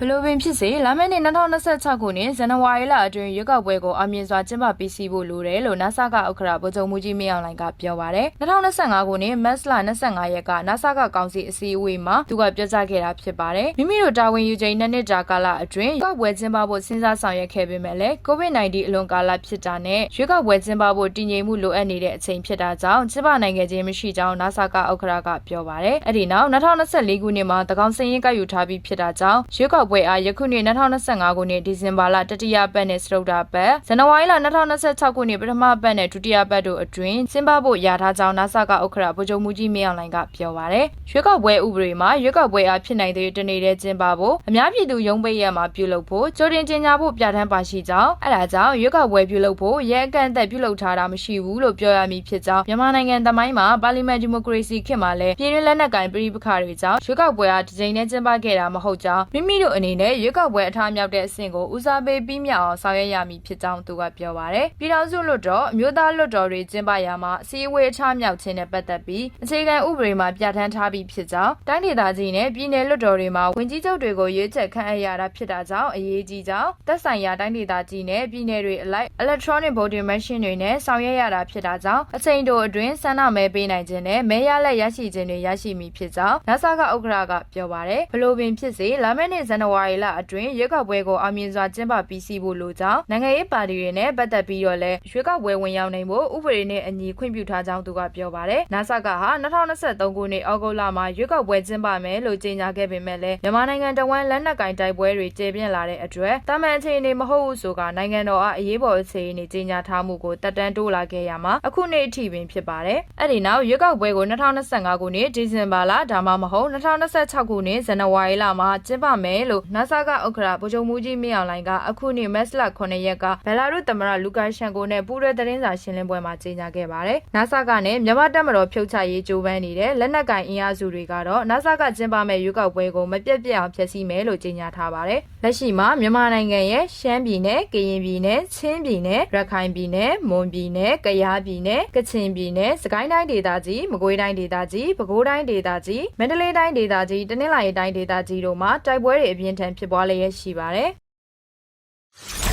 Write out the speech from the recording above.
ဘလို့ပင်ဖြစ်စေလာမယ့်နှစ်2026ခုနှစ်ဇန်နဝါရီလအတွင်းရွေးကောက်ပွဲကိုအောင်မြင်စွာကျင်းပပြီးစီးဖို့လိုတယ်လို့ NASA ကဥက္ကရာဗိုလ်ချုပ်မှုကြီးမင်းအောင်လှိုင်ကပြောပါတယ်2025ခုနှစ်မတ်လ25ရက်က NASA ကကောင်စီအစည်းအဝေးမှာသူကပြောကြားခဲ့တာဖြစ်ပါတယ်မိမိတို့တာဝန်ယူချိန်နှစ်နှစ်ကြာကာလအတွင်းရွေးကောက်ပွဲကျင်းပဖို့စဉ်းစားဆောင်ရွက်ခဲ့ပေမဲ့လည်း COVID-19 အလွန်ကာလဖြစ်တာနဲ့ရွေးကောက်ပွဲကျင်းပဖို့တည်ငြိမ်မှုလိုအပ်နေတဲ့အချိန်ဖြစ်တာကြောင့်ကျင်းပနိုင်ခဲ့ခြင်းမရှိကြောင်း NASA ကဥက္ကရာကပြောပါတယ်အဲ့ဒီနောက်2024ခုနှစ်မှာတကောင်စင်းရင်ကယူထားပြီးဖြစ်တာကြောင့်ရွေးကောက်ပွဲအားယခုနှစ်2025ခုနှစ်ဒီဇင်ဘာလတတိယပတ်နဲ့စတုတ္တာပတ်ဇန်နဝါရီလ2026ခုနှစ်ပထမပတ်နဲ့ဒုတိယပတ်တို့အတွင်းကျင်းပဖို့ရထားကြောင်း NASA ကဥက္ကရာဗိုလ်ချုပ်မှုကြီးမင်းအောင်လှိုင်ကပြောပါတယ်ရွေးကောက်ပွဲဥပဒေမှာရွေးကောက်ပွဲအားဖြစ်နိုင်တဲ့တနေ့တည်းကျင်းပဖို့အများပြည်သူရုံးပိတ်ရမှာပြုလုပ်ဖို့ကြိုတင်ကြေညာဖို့ပြဋ္ဌာန်းပါရှိကြောင်းအဲဒါကြောင့်ရွေးကောက်ပွဲပြုလုပ်ဖို့ရဲအကန့်အသတ်ပြုလုပ်ထားတာမရှိဘူးလို့ပြောရမည်ဖြစ်ကြောင်းမြန်မာနိုင်ငံသမိုင်းမှာပါလီမန်ဒီမိုကရေစီခေတ်မှာလည်းပြည်တွင်းလက်နက်ကိုင်ပြည်ပခါတွေကြောင့်ရွေးကောက်ပွဲအားတစ်ကြိမ်နဲ့ကျင်းပခဲ့တာမဟုတ်ကြောင်းမိမိတို့အနေနဲ့ရွေးကောက်ပွဲအထားမြောက်တဲ့အဆင့်ကိုဦးစားပေးပြီးမြောက်အောင်ဆောင်ရွက်ရမည်ဖြစ်ကြောင်းသူကပြောပါတယ်ပြည်ထောင်စုလွှတ်တော်အမျိုးသားလွှတ်တော်တွေကျင်းပရာမှာအစည်းအဝေးအထားမြောက်ခြင်းနဲ့ပတ်သက်ပြီးအခြေခံဥပဒေမှာပြဋ္ဌာန်းထားပြီးဖြစ်ကြောင်းတိုင်းဒေသကြီးနဲ့ပြည်내လွှတ်တော်တွေမှာဝင်ကြီးချုပ်တွေကိုရွေးချယ်ခန့်အပ်ရတာဖြစ်တာကြောင့်အရေးကြီးကြောင်းသက်ဆိုင်ရာတိုင်းဒေသကြီးနဲ့ပြည်내တွေအလိုက် electronic voting machine တွေနဲ့ဆောင်ရွက်ရတာဖြစ်တာကြောင့်အချိန်တိုအတွင်းဆန္ဒမဲပေးနိုင်ခြင်းနဲ့မဲရလက်ရရှိခြင်းတွေရရှိမည်ဖြစ်ကြောင်း NASA ကဥက္ကရာကပြောပါတယ်ဘလို့ပင်ဖြစ်စေလာမယ့်နှစ်ဇန်နဝါရီလအတွင်းရွေးကောက်ပွဲကိုအောင်မြင်စွာကျင်းပပြီးစီးဖို့လိုကြောင်းနိုင်ငံရေးပါတီတွေနဲ့ပတ်သက်ပြီးတော့လည်းရွေးကောက်ပွဲဝင်ရောက်နိုင်ဖို့ဥပဒေနဲ့အညီခွင့်ပြုထားကြောင်းသူကပြောပါတယ် NASA ကဟာ2023ခုနှစ်ဩဂုတ်လမှာရွေးကောက်ပွဲကျင်းပမယ်လို့ကြေညာခဲ့ပေမဲ့လည်းမြန်မာနိုင်ငံတဝန်းလက်နက်ကင်တိုက်ပွဲတွေကျေပြန့်လာတဲ့အတွက်တာမန်အခြေအနေမဟုတ်ဘူးဆိုကနိုင်ငံတော်အားအရေးပေါ်အခြေအနေကြေညာထားမှုကိုတက်တန်းတိုးလာခဲ့ရမှာအခုနှစ်အထိပင်ဖြစ်ပါတယ်အဲ့ဒီနောက်ရွေးကောက်ပွဲကို2025ခုနှစ်ဒီဇင်ဘာလဒါမှမဟုတ်2026ခုနှစ်ဇန်နဝါရီလမှာကျင်းပမယ်လို့ NASA ကဥက္ကရာဗိုလ်ချုပ်မှုကြီးမင်းအောင်လှိုင်ကအခုနှစ်မတ်လ9ရက်ကဘယ်လာရုသမ္မတလူကာရှန်ကိုနဲ့ပူးရဲသတင်းစာရှင်းလင်းပွဲမှာကြေညာခဲ့ပါတယ်။ NASA ကနဲ့မြန်မာတပ်မတော်ဖြုတ်ချရေးကြိုးပမ်းနေတဲ့လက်နက်ကင်အင်အားစုတွေကတော့ NASA ကကျင်းပမဲ့ရွေးကောက်ပွဲကိုမပြတ်ပြတ်အောင်ဖျက်ဆီးမယ်လို့ကြေညာထားပါတယ်။လက်ရှိမှာမြန်မာနိုင်ငံရဲ့ရှမ်းပြည်နယ်၊ကရင်ပြည်နယ်၊ချင်းပြည်နယ်၊ရခိုင်ပြည်နယ်၊မွန်ပြည်နယ်၊ကယားပြည်နယ်၊ကချင်ပြည်နယ်၊စကိုင်းတိုင်းဒေသကြီး၊မကွေးတိုင်းဒေသကြီး၊ပဲခူးတိုင်းဒေသကြီး၊မန္တလေးတိုင်းဒေသကြီး၊တနင်္လာရီတိုင်းဒေသကြီးတို့မှာတိုက်ပွဲတွေအပြင်းထန်ဖြစ်ပွားလျက်ရှိပါတယ်။